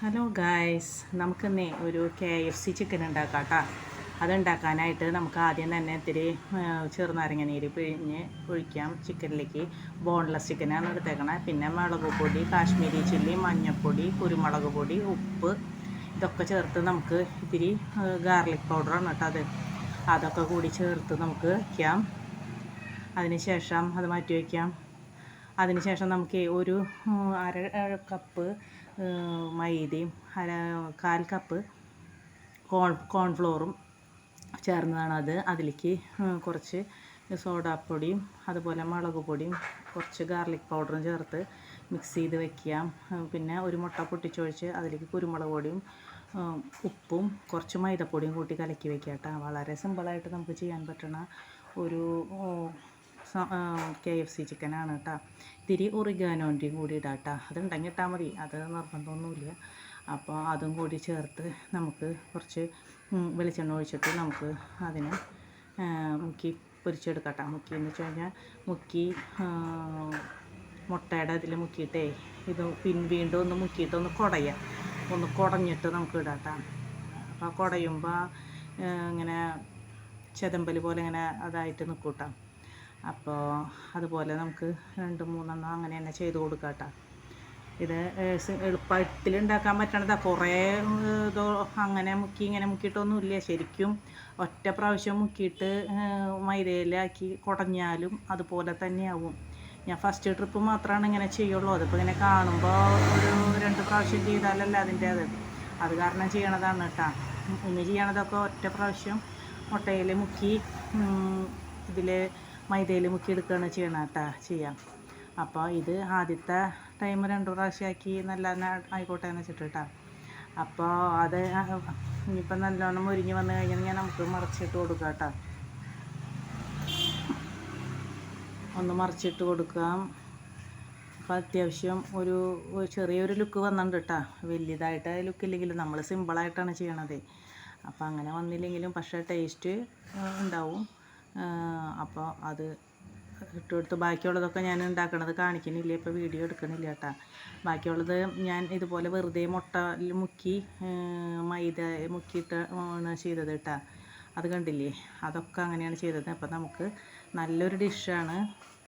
Hello guys നമുക്കിന്നേ ഒരു K F C chicken ഉണ്ടാക്കാം കേട്ടോ അതുണ്ടാക്കാനായിട്ട് നമുക്ക് ആദ്യം തന്നെ ഇത്തിരി ചെറുനാരങ്ങ നീര് പിഴിഞ്ഞ് ഒഴിക്കാം ചിക്കനിലേക്ക് ബോൺലെസ് ചിക്കനാണ് എടുത്തേക്കണത് പിന്നെ മുളക് പൊടി കാശ്മീരി ചില്ലി മഞ്ഞൾപ്പൊടി കുരുമുളക് പൊടി ഉപ്പ് ഇതൊക്കെ ചേർത്ത് നമുക്ക് ഇത്തിരി ഗാർലിക് പൗഡറാണ് കേട്ടോ അത്. അതൊക്കെ കൂടി ചേർത്ത് നമുക്ക് വയ്ക്കാം. അതിനുശേഷം അത് മാറ്റി വയ്ക്കാം. അതിനുശേഷം നമുക്ക് ഒരു അര കപ്പ് മൈദയും അര കാൽ കപ്പ് കോൺ കോൺഫ്ലോറും ചേർന്നതാണ് അത്. അതിലേക്ക് കുറച്ച് സോഡാപ്പൊടിയും അതുപോലെ മുളക് പൊടിയും കുറച്ച് ഗാർലിക് പൗഡറും ചേർത്ത് മിക്സ് ചെയ്ത് വെക്കാം പിന്നെ ഒരു മുട്ട പൊട്ടിച്ചൊഴിച്ച് അതിലേക്ക് കുരുമുളക് പൊടിയും ഉപ്പും കുറച്ച് മൈദപ്പൊടിയും കൂട്ടി കലക്കി വെക്കാം കേട്ടോ. വളരെ സിമ്പിളായിട്ട് നമുക്ക് ചെയ്യാൻ പറ്റുന്ന ഒരു കെ എഫ് സി ചിക്കനാണ് കേട്ടോ ഇത്തിരി ഒറിഗാനോന്റെയും കൂടി ഇടാം കേട്ടോ അതുണ്ടെങ്കിൽ ഇട്ടാൽ മതി. അത് നിർബന്ധമൊന്നുമില്ല. അപ്പോൾ അതും കൂടി ചേർത്ത് നമുക്ക് കുറച്ച് വെളിച്ചെണ്ണ ഒഴിച്ചിട്ട് നമുക്ക് അതിനെ മുക്കി പൊരിച്ചെടുക്കാം കേട്ടോ മുക്കി എന്ന് വെച്ച് കഴിഞ്ഞാൽ മുക്കി മുട്ടയുടെ അതിൽ മുക്കിയിട്ടേ ഇത് പിൻ വീണ്ടും ഒന്ന് മുക്കിയിട്ട് ഒന്ന് കുടയാം. ഒന്ന് കുടഞ്ഞിട്ട് നമുക്ക് ഇടാം കേട്ടോ അപ്പോൾ കുടയുമ്പോൾ ഇങ്ങനെ ചെതമ്പൽ പോലെ ഇങ്ങനെ അതായിട്ട് നിൽക്കും കേട്ടോ അപ്പോൾ അതുപോലെ നമുക്ക് രണ്ട് മൂന്നെണ്ണം അങ്ങനെ തന്നെ ചെയ്ത് കൊടുക്കാം കേട്ടോ ഇത് എളുപ്പത്തിൽ ഉണ്ടാക്കാൻ പറ്റണതാ. കുറേ ഇതോ അങ്ങനെ മുക്കി ഇങ്ങനെ മുക്കിയിട്ടൊന്നുമില്ല. ശരിക്കും ഒറ്റ പ്രാവശ്യം മുക്കിയിട്ട് മൈദയിലാക്കി കുടഞ്ഞാലും അതുപോലെ തന്നെയാവും. ഞാൻ ഫസ്റ്റ് ട്രിപ്പ് മാത്രമാണ് ഇങ്ങനെ ചെയ്യുള്ളൂ. അതിപ്പോൾ ഇങ്ങനെ കാണുമ്പോൾ ഒരു രണ്ട് പ്രാവശ്യം ചെയ്താലല്ല അതിന്റെ അത് അത് കാരണം ചെയ്യണതാണ് കേട്ടോ. ഇനി ചെയ്യണതൊക്കെ ഒറ്റ പ്രാവശ്യം മുട്ടയിൽ മുക്കി ഇതിൽ മൈദയിൽ മുക്കി എടുക്കുകയാണ് ചെയ്യണം കേട്ടോ ചെയ്യാം. അപ്പോൾ ഇത് ആദ്യത്തെ ടൈം രണ്ട് പ്രാവശ്യമാക്കി നല്ല ആയിക്കോട്ടെ എന്ന് വെച്ചിട്ട് കേട്ടോ. അപ്പോൾ അത് ഇനിയിപ്പോൾ നല്ലോണം മുരിഞ്ഞ് വന്നു കഴിഞ്ഞാൽ നമുക്ക് മറിച്ചിട്ട് കൊടുക്കാം കേട്ടോ. ഒന്ന് മറിച്ചിട്ട് കൊടുക്കാം. അപ്പോൾ അത്യാവശ്യം ഒരു ചെറിയൊരു ലുക്ക് വന്നിട്ടുണ്ട് കേട്ടോ. വലിയതായിട്ട് ലുക്കില്ലെങ്കിലും നമ്മൾ സിമ്പിളായിട്ടാണ് ചെയ്യണത്. അപ്പോൾ അങ്ങനെ വന്നില്ലെങ്കിലും പക്ഷേ ടേസ്റ്റ് ഉണ്ടാവും. അപ്പോൾ അത് ഇട്ട് കൊടുത്ത് ബാക്കിയുള്ളതൊക്കെ ഞാൻ ഉണ്ടാക്കണത് കാണിക്കണില്ല ഇപ്പോൾ വീഡിയോ എടുക്കണില്ല കേട്ടോ. ബാക്കിയുള്ളത് ഞാൻ ഇതുപോലെ വെറുതെ മുട്ടയിൽ മുക്കി മൈദ മുക്കിയിട്ട് ചെയ്തത് കേട്ടോ. അത് കണ്ടില്ലേ? അതൊക്കെ അങ്ങനെയാണ് ചെയ്തത്. അപ്പോൾ നമുക്ക് നല്ലൊരു ഡിഷാണ്